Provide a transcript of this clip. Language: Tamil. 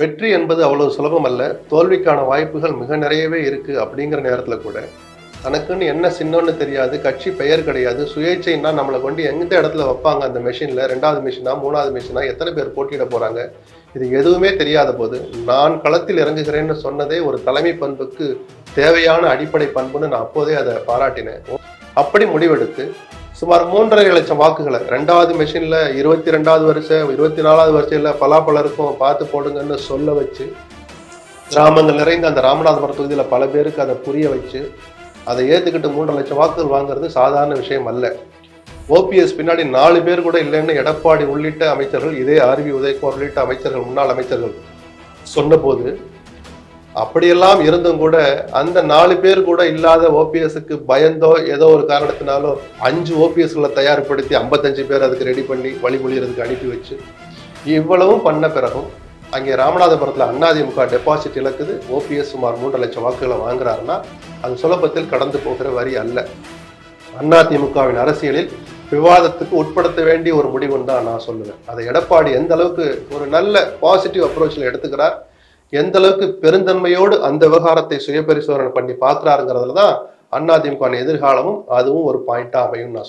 வெற்றி என்பது அவ்வளவு சுலபம் அல்ல. தோல்விக்கான வாய்ப்புகள் மிக நிறையவே இருக்கு அப்படிங்கிற நேரத்தில் கூட. தனக்குன்னு என்ன சின்னம்னு தெரியாது கட்சி பெயர் கிடையாது சுயேட்சைன்னா நம்மளை கொண்டு எந்த இடத்துல வைப்பாங்க அந்த மிஷினில் ரெண்டாவது மிஷினா மூணாவது மிஷினா எத்தனை பேர் போட்டியிட போகிறாங்க இது எதுவுமே தெரியாத போது நான் களத்தில் இறங்குகிறேன்னு சொன்னதே ஒரு தலைமை பண்புக்கு தேவையான அடிப்படை பண்புன்னு நான் அப்போதே அதை பாராட்டினேன். அப்படி முடிவெடுத்து சுமார் மூன்றரை லட்சம் வாக்குகளை. ரெண்டாவது மிஷினில் இருபத்தி ரெண்டாவது வருஷம் இருபத்தி நாலாவது வருஷத்துல பலாப்பழருக்கும் பார்த்து போடுங்கன்னு சொல்ல வச்சு கிராமங்கள் நிறைந்த அந்த ராமநாதபுரம் தொகுதியில் பல பேருக்கு அதை புரிய வச்சு அதை ஏற்றுக்கிட்டு மூன்றரை லட்சம் வாக்குகள் வாங்குறது சாதாரண விஷயம் அல்ல. ஓபிஎஸ் பின்னாடி நாலு பேர் கூட இல்லைன்னு எடப்பாடி உள்ளிட்ட அமைச்சர்கள் இதே ஆர்வி உதயகுமார் உள்ளிட்ட அமைச்சர்கள் முன்னாள் அமைச்சர்கள் சொன்னபோது அப்படியெல்லாம் இருந்தும் கூட அந்த நாலு பேர் கூட இல்லாத ஓபிஎஸ்க்கு பயந்தோ ஏதோ ஒரு காரணத்தினாலோ அஞ்சு ஓபிஎஸ்களை தயார்படுத்தி ஐம்பத்தஞ்சு பேர் அதுக்கு ரெடி பண்ணி வழிமொழியறதுக்கு அனுப்பி வச்சு இவ்வளவும் பண்ண பிறகும் அங்கே ராமநாதபுரத்தில் அதிமுக டெபாசிட் இழக்குது. ஓபிஎஸ் சுமார் மூன்று லட்சம் வாக்குகளை வாங்குறாருன்னா அது சுலபத்தில் கடந்து போகிற வரி அல்ல. அதிமுகவின் அரசியலில் விவாதத்துக்கு உட்படுத்த வேண்டிய ஒரு முடிவுன்னு தான் நான் சொல்லுவேன். அதை எடப்பாடி எந்த அளவுக்கு ஒரு நல்ல பாசிட்டிவ் அப்ரோச்சில் எடுத்துக்கிறார் எந்த அளவுக்கு பெருந்தன்மையோடு அந்த விவகாரத்தை சுய பரிசோதனை பண்ணி பார்க்கிறாருங்கிறதுல தான் அதிமுக எதிர்காலமும் அதுவும் ஒரு பாயிண்டா அமையும் நான் சொல்றேன்.